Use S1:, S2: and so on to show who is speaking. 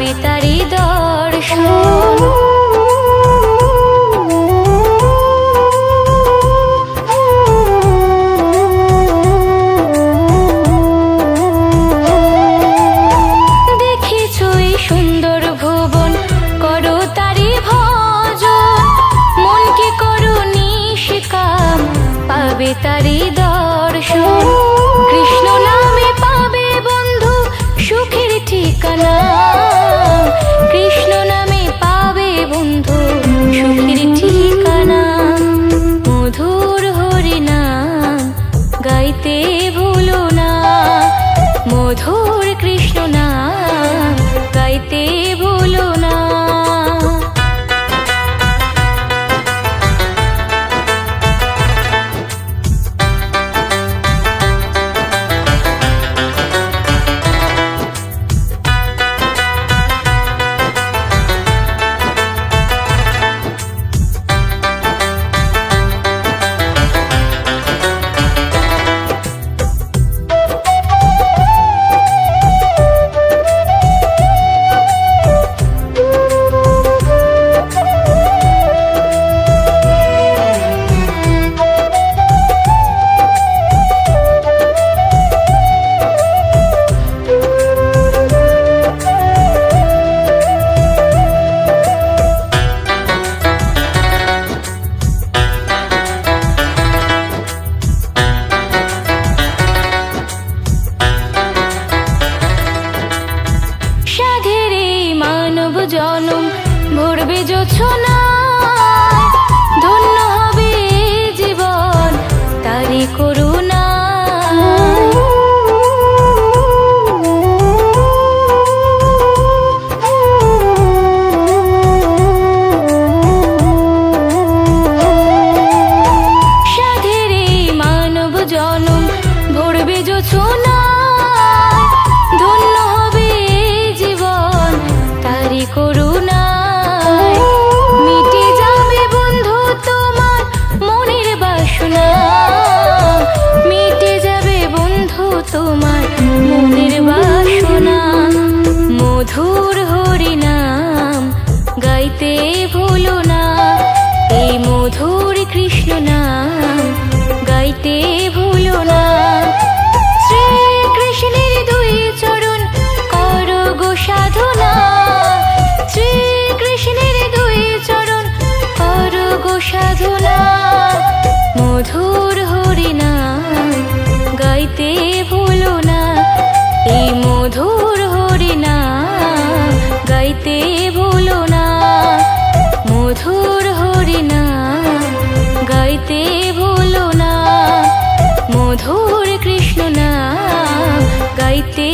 S1: পাবে দর্শন। সুন্দর করো তারি ভজন। করো নিশিকাম জনম ভরবে জোছনা। ধন্য হবে জীবন তারি করুণা। সাধের মানব জনম ভরবে জোছনা। তোমার মনের বাসনা মধুর হরিনাম গাইতে ভুলো না। এই মধুর কৃষ্ণ নাম মধুর কৃষ্ণ না গাইতে